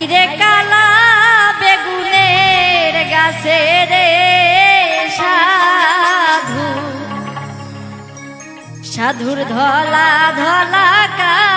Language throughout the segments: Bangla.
রে কালা বেগুনের গাছে রে সাধু। সাধুর ধলা ধলা কাটা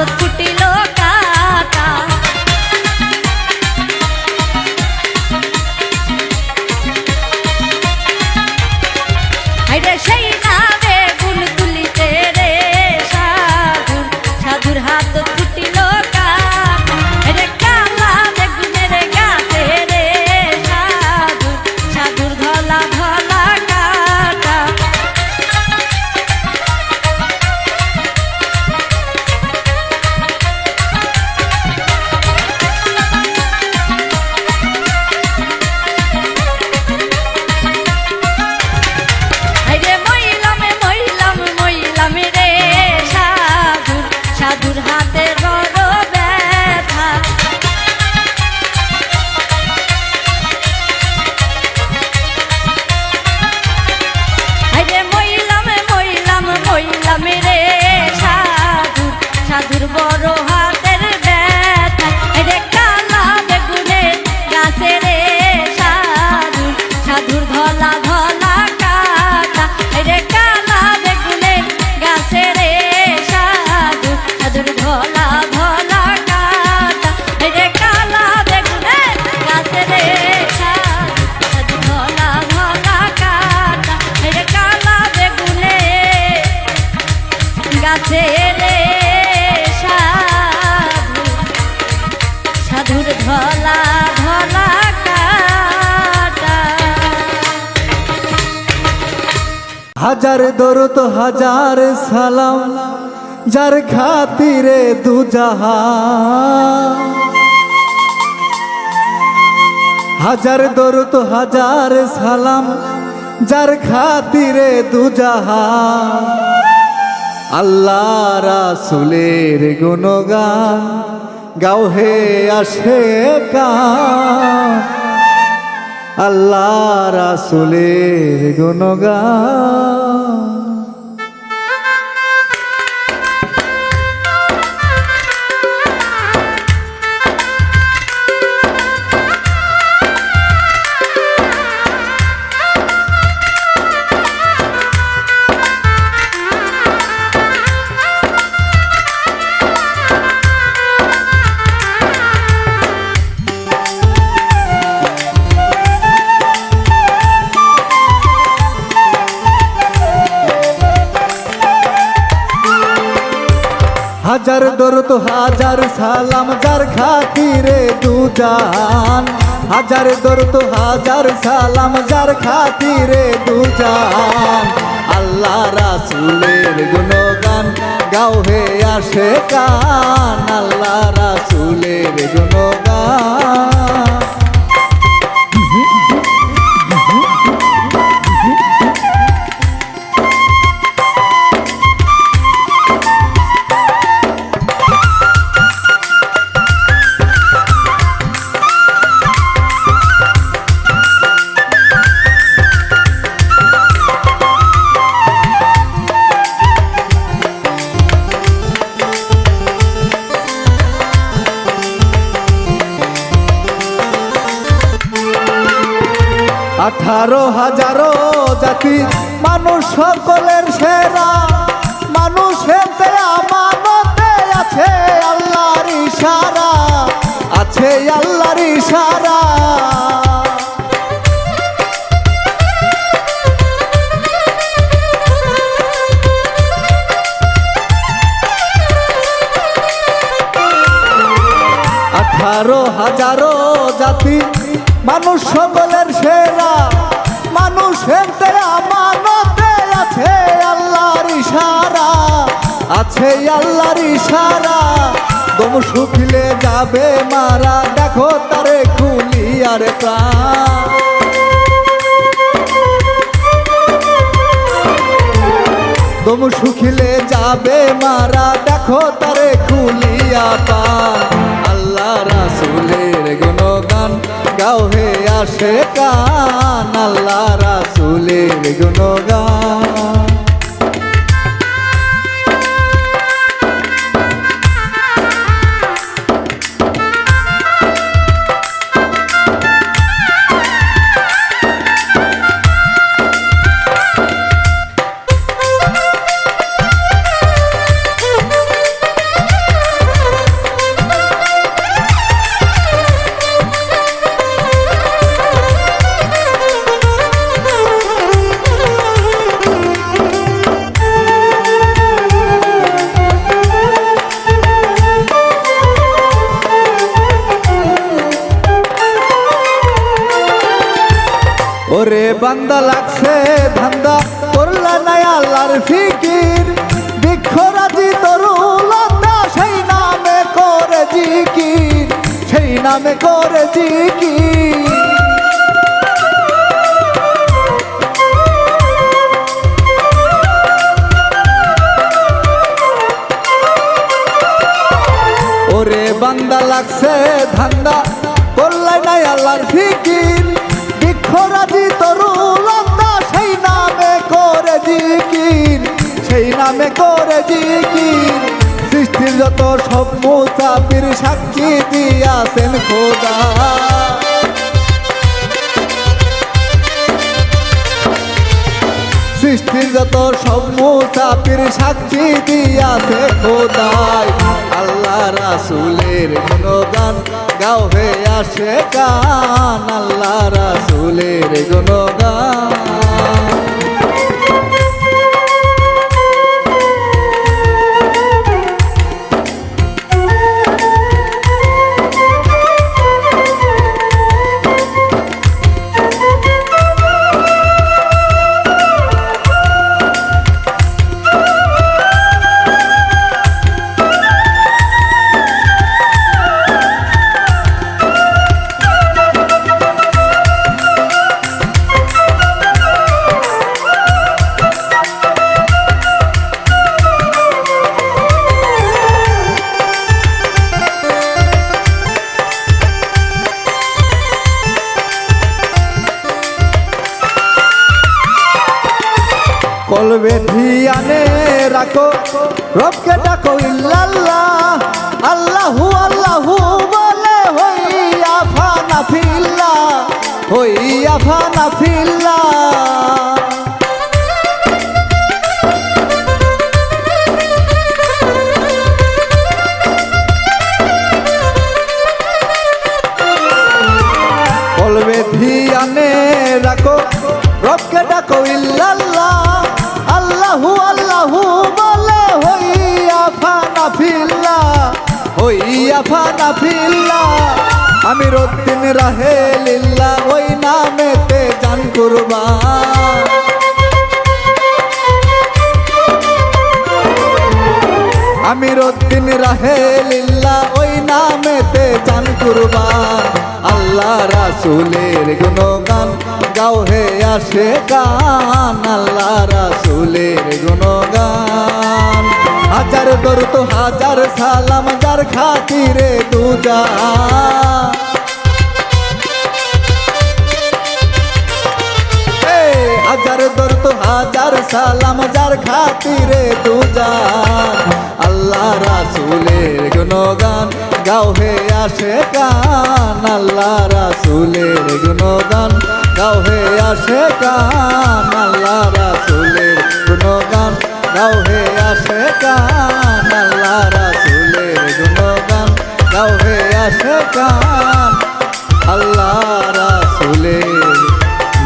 হাতত ফুটিল কাকা। দুর্বর হাজার দরুত হাজার সালাম, যার খাতিরে দুজাহা হাজার দরুত হাজার সালাম, যার খাতিরে দুজাহা আল্লাহ রাসুলের গুণগান গাও হে আসে আল্লাহ রাসুলের গুণগান Oh. হাজার দরুত হাজার সালাম, যার খাতিরে দুজান হাজার দরুত হাজার সালাম, যার খাতিরে দুজান আল্লাহ রাসুলের গুণগান গাও হে আসে কান আল্লাহ রাসুলের গুণগান আঠারো হাজারো জাতি, মানুষ সকলের সেরা। মানুষ হেতে আমানতে আছে আল্লাহর ইশারা, আছে আল্লাহর ইশারা। আঠারো হাজারো জাতি, মানুষ সকলের আছে আল্লাহর ইশারা। দম শুকিলে যাবে মারা। দেখো তারে খুলিয়ার প্রাণ। দম শুকিলে যাবে মারা। দেখো তারে খুলিয়া পান আল্লাহ রাসুলের গুণগান গাও হে আসে কান। আল্লাহ রাসুলের গুণগান। বান্দা লাগছে ধান্দা করলা নাই আল্লাহর ফিকির। বৃক্ষরাজি তরুলতা সেই নামে করে জিকির, সেই নামে করে জিকির। ওরে বান্দা লাগছে ধান্দা করলাই নাই আল্লাহর ফিকির। বৃক্ষরাজি করে জিকির, সেই নামে করে জিকির। সৃষ্টির যত সব মুসাফির সাক্ষী দিয়াছেন খোদা। সৃষ্টির যত সব মুসাফির সাক্ষী দিয়াছে খোদায় আল্লাহ রাসুলের গুণগান গাও হে আসে গান আল্লাহ রাসুলের গুণগান আল্লাহু আল্লাহু বলে হইয়া ফানা ফিল্লা হইয়া ফানা ফিল্লা বলবে, ধিয়ানে রাখো, রবকে ডাকো, ইল্লাল্লাহ। আল্লাহু আল্লাহু বলে হইয়া ফানা ফিল্লা হইয়া ফানা ফিল্লা আমি রদ্দিন রাহে লিল্লা ওই নামেতে জান কুরবান আমি রদ্দিন রাহে লিল্লা ওই নামেতে চান কুরবান আল্লাহ রাসুলের গুণগান, গাও হে আসে গান আল্লাহ রাসুলের গুণগান। হাজার দরুত হাজার সালাম, যার খাতিরে দুজা হাজার দর্দ, হাজার সালাম, যার খাতিরে দুজান আল্লাহ রাসুলের গুণগান, গাও হে আসে গান আল্লাহ রাসুলের গুণগান, গাও হে আসে গান আল্লাহ রাসুলের গুণগান গাও হে আসে কান আল্লাহ রাসুলের গুণগান। গাও হে আসে কান আল্লাহ রাসুলের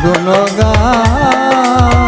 গুণগান।